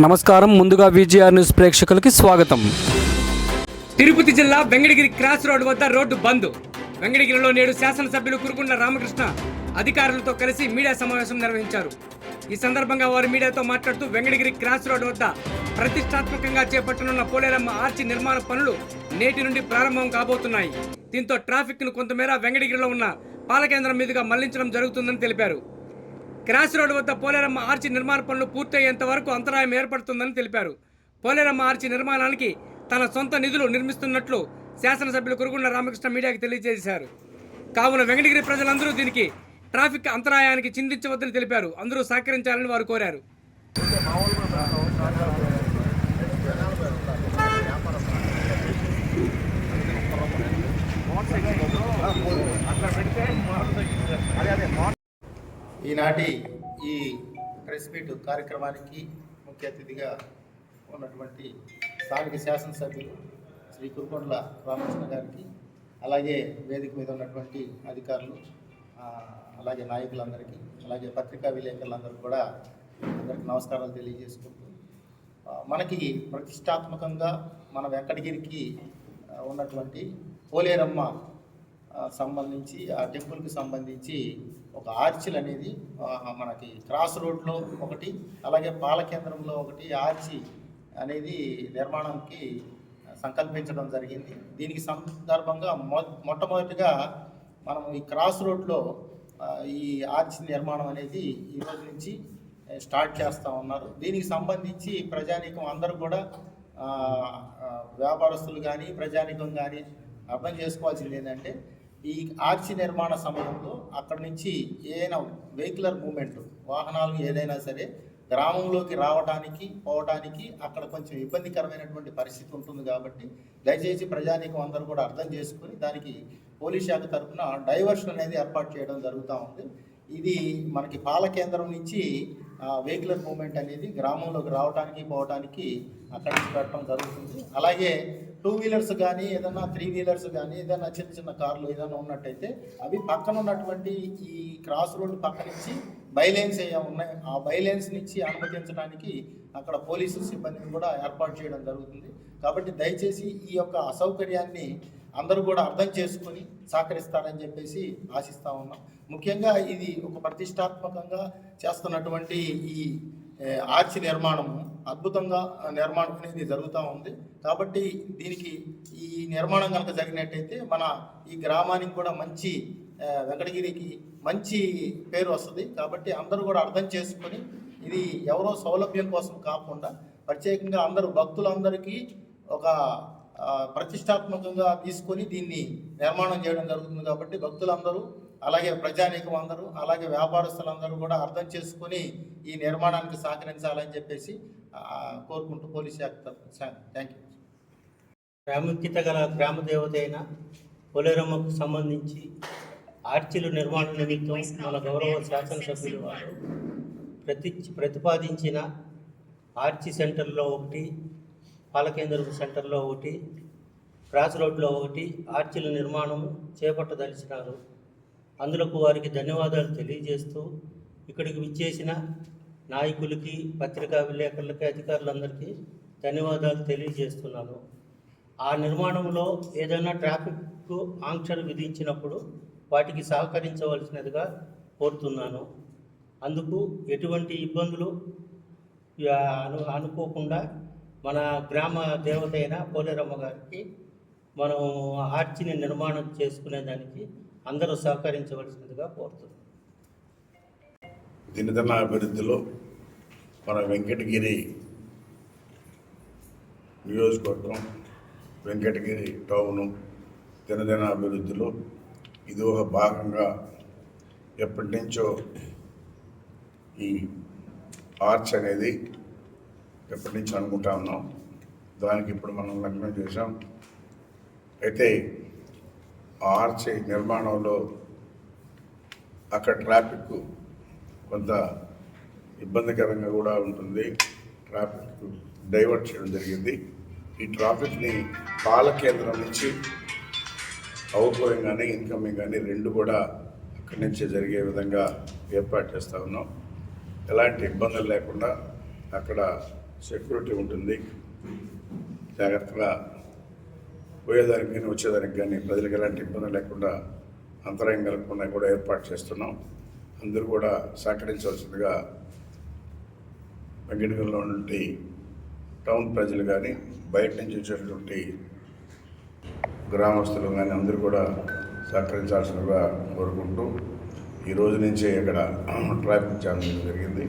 నమస్కారం. ముందుగా VGR news ప్రేక్షకులకి స్వాగతం. తిరుపతి జిల్లా వెంకటగిరి క్రాస్ రోడ్ వద్ద రోడ్డు బంద్. వెంకటగిరిలో నేడు శాసనసభ్యులు కురుకుండ్ల రామకృష్ణ అధికారులతో కలిసి మీడియా సమావేశం నిర్వహించారు. ఈ సందర్భంగా వారు మీడియాతో మాట్లాడుతూ వెంగడగిరి క్రాస్ రోడ్ వద్ద ప్రతిష్టాత్మకంగా చేపట్టనున్న పోలేరమ్మ ఆర్చి నిర్మాణ పనులు నేటి నుండి ప్రారంభం కాబోతున్నాయి. దీంతో ట్రాఫిక్ను కొంతమేర వెంకటగిరిలో ఉన్న పాలకేంద్రం మీదుగా మళ్ళించడం జరుగుతుందని తెలిపారు. క్రాస్ రోడ్ వద్ద పోలేరమ్మ ఆర్చి నిర్మాణ పనులు పూర్తయ్యేంత వరకు అంతరాయం ఏర్పడుతుందని తెలిపారు. పోలేరమ్మ ఆర్చి నిర్మాణానికి తన సొంత నిధులు నిర్మిస్తున్నట్లు శాసనసభ్యులు కురుగుండ రామకృష్ణ మీడియాకు తెలియజేశారు. కావున వెంకటగిరి ప్రజలందరూ దీనికి ట్రాఫిక్ అంతరాయానికి చిందించవద్దని తెలిపారు. అందరూ సహకరించాలని వారు కోరారు. ఈనాటి ఈ ప్రెస్ మీట్ కార్యక్రమానికి ముఖ్య అతిథిగా ఉన్నటువంటి స్థానిక శాసనసభ్యులు శ్రీ కురుకొండల రామకృష్ణ గారికి అలాగే వేదిక మీద ఉన్నటువంటి అధికారులు అలాగే నాయకులందరికీ అలాగే పత్రికా విలేకరులందరూ కూడా అందరికీ నమస్కారాలు తెలియజేసుకుంటూ మనకి ప్రతిష్టాత్మకంగా మన వెంకటగిరికి ఉన్నటువంటి పోలేరమ్మ సంబంధించి ఆ టెంపుల్కి సంబంధించి ఒక ఆర్చిల్ అనేది మనకి క్రాస్ రోడ్లో ఒకటి అలాగే పాలకేంద్రంలో ఒకటి ఆర్చి అనేది నిర్మాణంకి సంకల్పించడం జరిగింది. దీనికి సందర్భంగా మొ మొట్టమొదటిగా మనం ఈ క్రాస్ రోడ్లో ఈ ఆర్చి నిర్మాణం అనేది ఈ రోజు నుంచి స్టార్ట్ చేస్తూ ఉన్నారు. దీనికి సంబంధించి ప్రజానీకం అందరూ కూడా వ్యాపారస్తులు కానీ ప్రజానీకం కానీ అర్థం చేసుకోవాల్సింది ఏంటంటే ఈ ఆర్చి నిర్మాణ సమయంలో అక్కడి నుంచి ఏదైనా వెహికులర్ మూమెంట్ వాహనాలు ఏదైనా సరే గ్రామంలోకి రావడానికి పోవడానికి అక్కడ కొంచెం ఇబ్బందికరమైనటువంటి పరిస్థితి ఉంటుంది కాబట్టి దయచేసి ప్రజానీకం అందరూ కూడా అర్థం చేసుకుని దానికి పోలీస్ శాఖ తరఫున డైవర్షన్ అనేది ఏర్పాటు చేయడం జరుగుతూ ఉంది. ఇది మనకి పాల కేంద్రం నుంచి వెహికులర్ మూమెంట్ అనేది గ్రామంలోకి రావడానికి పోవడానికి అక్కడ పెట్టడం జరుగుతుంది. అలాగే టూ వీలర్స్ కానీ ఏదైనా త్రీ వీలర్స్ కానీ ఏదైనా చిన్న చిన్న కార్లు ఏదైనా ఉన్నట్టయితే అవి పక్కన ఉన్నటువంటి ఈ క్రాస్ రోడ్ పక్క నుంచి బైలైన్స్ ఏ ఉన్నాయి. ఆ బైలైన్స్ నుంచి అనుమతించడానికి అక్కడ పోలీసు సిబ్బందిని కూడా ఏర్పాటు చేయడం జరుగుతుంది. కాబట్టి దయచేసి ఈ యొక్క అసౌకర్యాన్ని అందరూ కూడా అర్థం చేసుకొని సహకరిస్తారని చెప్పేసి ఆశిస్తా ఉన్నాం. ముఖ్యంగా ఇది ఒక ప్రతిష్టాత్మకంగా చేస్తున్నటువంటి ఈ ఆర్చి నిర్మాణము అద్భుతంగా నిర్మాణం అనేది జరుగుతూ ఉంది. కాబట్టి దీనికి ఈ నిర్మాణం కనుక జరిగినట్టయితే మన ఈ గ్రామానికి కూడా మంచి వెంకటగిరికి మంచి పేరు వస్తుంది. కాబట్టి అందరూ కూడా అర్థం చేసుకొని ఇది ఎవరో సౌలభ్యం కోసం కాకుండా ప్రత్యేకంగా అందరూ భక్తులందరికీ ఒక ప్రతిష్టాత్మకంగా తీసుకొని దీన్ని నిర్మాణం చేయడం జరుగుతుంది కాబట్టి భక్తులందరూ అలాగే ప్రజానీకం అందరూ అలాగే వ్యాపారస్తులందరూ కూడా అర్థం చేసుకొని ఈ నిర్మాణానికి సహకరించాలని చెప్పేసి కోరుకుంటూ పోలీస్ శాఖ థ్యాంక్ యూ. ప్రాముఖ్యత గల గ్రామ దేవత అయిన పోలేరమ్మకు సంబంధించి ఆర్చిలు నిర్మాణ నిమిత్తం మన గౌరవ శాసనసభ్యులు వారు ప్రతి ప్రతిపాదించిన ఆర్చి సెంటర్లో ఒకటి పాలకేంద్రపు సెంటర్లో ఒకటి క్రాస్ రోడ్లో ఒకటి ఆర్చిల నిర్మాణం చేపట్టదలిచినారు. అందులకు వారికి ధన్యవాదాలు తెలియజేస్తూ ఇక్కడికి విచ్చేసిన నాయకులకి పత్రికా విలేకరులకి అధికారులందరికీ ధన్యవాదాలు తెలియజేస్తున్నాను. ఆ నిర్మాణంలో ఏదైనా ట్రాఫిక్ ఆంక్షలు విధించినప్పుడు వాటికి సహకరించవలసినదిగా కోరుతున్నాను. అందుకు ఎటువంటి ఇబ్బందులు అను అనుకోకుండా మన గ్రామ దేవత అయిన పోలేరమ్మ గారికి మనం ఆర్చిని నిర్మాణం చేసుకునేదానికి అందరూ సహకరించవలసినదిగా కోరుతున్నాం. దినదిన అభివృద్ధిలో మన వెంకటగిరి నియోజకవర్గం వెంకటగిరి టౌను దినదిన అభివృద్ధిలో ఇది ఒక భాగంగా ఎప్పటి నుంచో ఈ ఆర్చ్ అనేది ఎప్పటి నుంచి అనుకుంటా ఉన్నాం. దానికి ఇప్పుడు మనం లగ్నం చేసాం అయితే ఆర్చ్ నిర్మాణంలో అక్కడ ట్రాఫిక్ కొంత ఇబ్బందికరంగా కూడా ఉంటుంది. ట్రాఫిక్ డైవర్ట్ చేయడం జరిగింది. ఈ ట్రాఫిక్ని పాల కేంద్రం నుంచి అవుట్గోయింగ్ కానీ ఇన్కమింగ్ కానీ రెండు కూడా అక్కడి నుంచి జరిగే విధంగా ఏర్పాటు చేస్తూ ఉన్నాం. ఎలాంటి ఇబ్బందులు లేకుండా అక్కడ సెక్యూరిటీ ఉంటుంది. జాగ్రత్తగా పోయేదానికి కానీ వచ్చేదానికి కానీ ప్రజలకు ఎలాంటి ఇబ్బంది లేకుండా అంతరాయం కలగకుండా కూడా ఏర్పాటు చేస్తున్నాం. అందరూ కూడా సహకరించవలసిందిగా వెంకటగిరిలో నుండి టౌన్ ప్రజలు కానీ బయట నుంచి వచ్చేటటువంటి గ్రామస్తులు కానీ అందరూ కూడా సహకరించాల్సిందిగా కోరుకుంటూ ఈ రోజు నుంచే ఇక్కడ ట్రాఫిక్ జామ్ జరిగింది.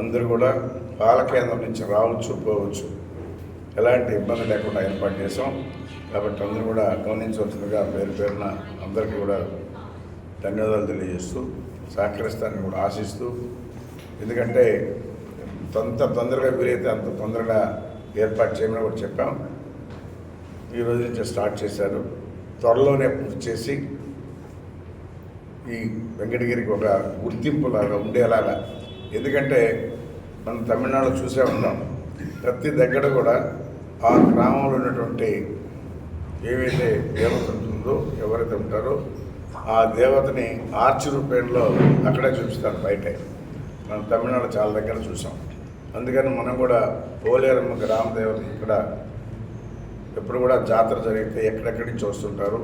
అందరూ కూడా బాలకేంద్రం నుంచి రావచ్చు పోవచ్చు. ఎలాంటి ఇబ్బంది లేకుండా ఏర్పాటు చేసాం కాబట్టి అందరూ కూడా గమనించవలసిందిగా పేరు పేరున అందరికీ కూడా ధన్యవాదాలు తెలియజేస్తూ సహకరిస్తానని కూడా ఆశిస్తూ ఎందుకంటే అంత తొందరగా వీలైతే అంత తొందరగా ఏర్పాటు చేయమని కూడా చెప్పాం. ఈ రోజు నుంచి స్టార్ట్ చేశారు. త్వరలోనే పూర్తి చేసి ఈ వెంకటగిరికి ఒక గుర్తింపులాగా ఉండేలాగా. ఎందుకంటే మనం తమిళనాడు చూసే ఉన్నాం ప్రతి దగ్గర కూడా ఆ గ్రామంలో ఉన్నటువంటి ఏవైతే దేవత ఉంటుందో ఎవరైతే ఉంటారో ఆ దేవతని ఆర్చి రూపేణలో అక్కడే చూపిస్తారు బయటే. మనం తమిళనాడు చాలా దగ్గర చూసాం. అందుకని మనం కూడా పోలేరమ్మ గ్రామ దేవత ఇక్కడ ఎప్పుడు కూడా జాతర జరిగితే ఎక్కడెక్కడి నుంచి వస్తుంటారు?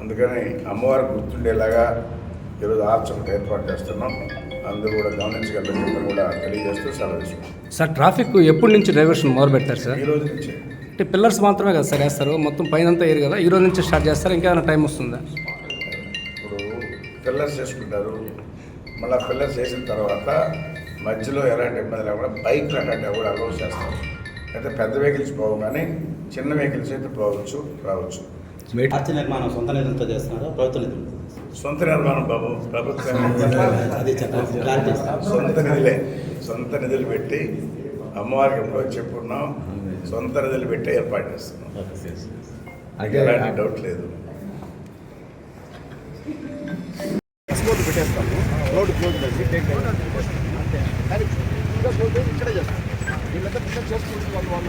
అందుకని అమ్మవారు గుర్తుండేలాగా ఈరోజు ఆర్చ్ ఒకటి ఏర్పాటు చేస్తున్నాం. అందరూ కూడా గమనించగలరు కూడా తెలియజేస్తూ సెలవు సార్ ట్రాఫిక్ ఎప్పటి నుంచి డైవర్షన్ మొదలు పెడతారు సార్? ఈ రోజు నుంచి. అంటే పిల్లర్స్ మాత్రమే కదా సార్ వేస్తారు మొత్తం పైన అంతా ఏరు కదా ఈ రోజు నుంచి స్టార్ట్ చేస్తారు ఇంకేమైనా టైం వస్తుందా? ఇప్పుడు పిల్లర్స్ చేసుకుంటారు మళ్ళీ పిల్లర్స్ చేసిన తర్వాత మధ్యలో ఎలాంటి ఇబ్బంది లేకుండా బైక్లు అట్లాంటివి కూడా అలౌ చేస్తారు. అయితే పెద్ద వెహికల్స్ పోవు కానీ చిన్న వెహికల్స్ అయితే పోవచ్చు రావచ్చు. ఆర్చ్ నిర్మాణం సొంత నిధులతో చేస్తున్నారా ప్రభుత్వ నిధులతో సొంత నిర్మాణం బాబు ప్రభుత్వం సొంత నిధులే. సొంత నిధులు పెట్టి అమ్మవారికి చెప్పుకున్నాం. సొంత నిధులు పెట్టి ఏర్పాటు చేస్తున్నాం. ఎలాంటి డౌట్ లేదు. రోడ్డు పెట్టేస్తాము రోడ్డు క్లోజ్ చేసి టేక్ కానీ ఇంకా క్లోజ్ చేసి ఇక్కడే చేస్తాం. వీళ్ళంతా పిల్లలు చేసుకుంటూ వాళ్ళ